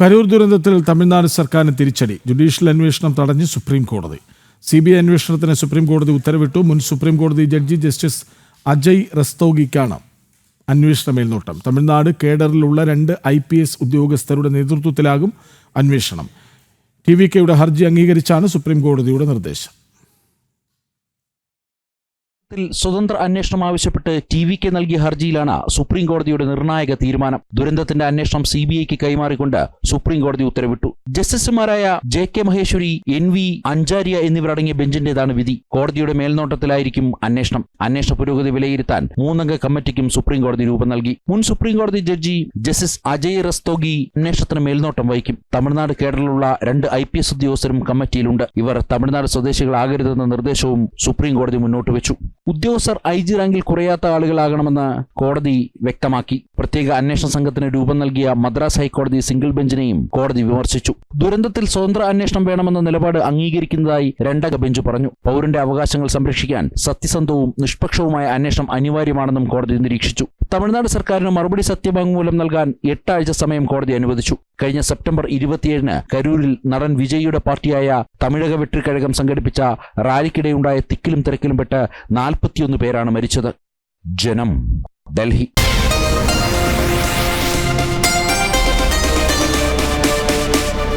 കരൂർ ദുരന്തത്തിൽ തമിഴ്നാട് സർക്കാരിന് തിരിച്ചടി. ജുഡീഷ്യൽ അന്വേഷണം തടഞ്ഞ് സുപ്രീം കോടതി. സി ബി ഐ അന്വേഷണത്തിന് സുപ്രീം കോടതി ഉത്തരവിട്ടു. മുൻ സുപ്രീം കോടതി ജഡ്ജി ജസ്റ്റിസ് അജയ് റസ്തോഗിക്കാണ് അന്വേഷണ മേൽനോട്ടം. തമിഴ്നാട് കേഡറിലുള്ള രണ്ട് ഐ പി എസ് ഉദ്യോഗസ്ഥരുടെ നേതൃത്വത്തിലാകും അന്വേഷണം. ടി വി കെയുടെ ഹർജി അംഗീകരിച്ചാണ് സുപ്രീം കോടതിയുടെ നിർദ്ദേശം. ത്തിൽ സ്വതന്ത്ര അന്വേഷണം ആവശ്യപ്പെട്ട് ടി വിക്ക് നൽകിയ ഹർജിയിലാണ് സുപ്രീം കോടതിയുടെ നിർണായക തീരുമാനം. ദുരന്തത്തിന്റെ അന്വേഷണം സി ബി ഐക്ക് കൈമാറിക്കൊണ്ട് സുപ്രീം കോടതി ഉത്തരവിട്ടു. ജസ്റ്റിസുമാരായ J K Maheshwari N V Anjaria എന്നിവരടങ്ങിയ ബെഞ്ചിന്റേതാണ് വിധി. കോടതിയുടെ മേൽനോട്ടത്തിലായിരിക്കും അന്വേഷണം. അന്വേഷണ പുരോഗതി വിലയിരുത്താൻ മൂന്നംഗ കമ്മിറ്റിക്കും സുപ്രീം കോടതി രൂപം നൽകി. മുൻ സുപ്രീം കോടതി ജഡ്ജി ജസ്റ്റിസ് അജയ് റസ്തോഗി അന്വേഷണത്തിന് മേൽനോട്ടം വഹിക്കും. തമിഴ്നാട് കേഡറിലുള്ള രണ്ട് ഐ പി എസ് ഉദ്യോഗസ്ഥരും കമ്മിറ്റിയിലുണ്ട്. ഇവർ തമിഴ്നാട് സ്വദേശികളാകരുതെന്ന നിർദ്ദേശവും സുപ്രീം കോടതി മുന്നോട്ട് വെച്ചു. ഉദ്യോഗസ്ഥർ ഐ ജി റാങ്കിൽ കുറയാത്ത ആളുകളാകണമെന്ന് കോടതി വ്യക്തമാക്കി. പ്രത്യേക അന്വേഷണ സംഘത്തിന് രൂപം നൽകിയ മദ്രാസ് ഹൈക്കോടതി സിംഗിൾ ബെഞ്ചിനെയും കോടതി വിമർശിച്ചു. ദുരന്തത്തിൽ സ്വതന്ത്ര അന്വേഷണം വേണമെന്ന നിലപാട് അംഗീകരിക്കുന്നതായി രണ്ടംഗ ബെഞ്ച് പറഞ്ഞു. പൗരന്റെ അവകാശങ്ങൾ സംരക്ഷിക്കാൻ സത്യസന്ധവും നിഷ്പക്ഷവുമായ അന്വേഷണം അനിവാര്യമാണെന്നും കോടതി നിരീക്ഷിച്ചു. തമിഴ്നാട് സർക്കാരിന് മറുപടി സത്യവാങ്മൂലം നൽകാൻ എട്ടാഴ്ച സമയം കോടതി അനുവദിച്ചു. കഴിഞ്ഞ സെപ്റ്റംബർ ഇരുപത്തിയേഴിന് കരൂരിൽ നടൻ വിജയിയുടെ പാർട്ടിയായ തമിഴക വെട്ടിക്കഴകം സംഘടിപ്പിച്ച റാലിക്കിടെയുണ്ടായ തിക്കിലും തിരക്കിലും പെട്ട് നാൽപ്പത്തിയൊന്ന് പേരാണ് മരിച്ചത്. ജനം ഡൽഹി.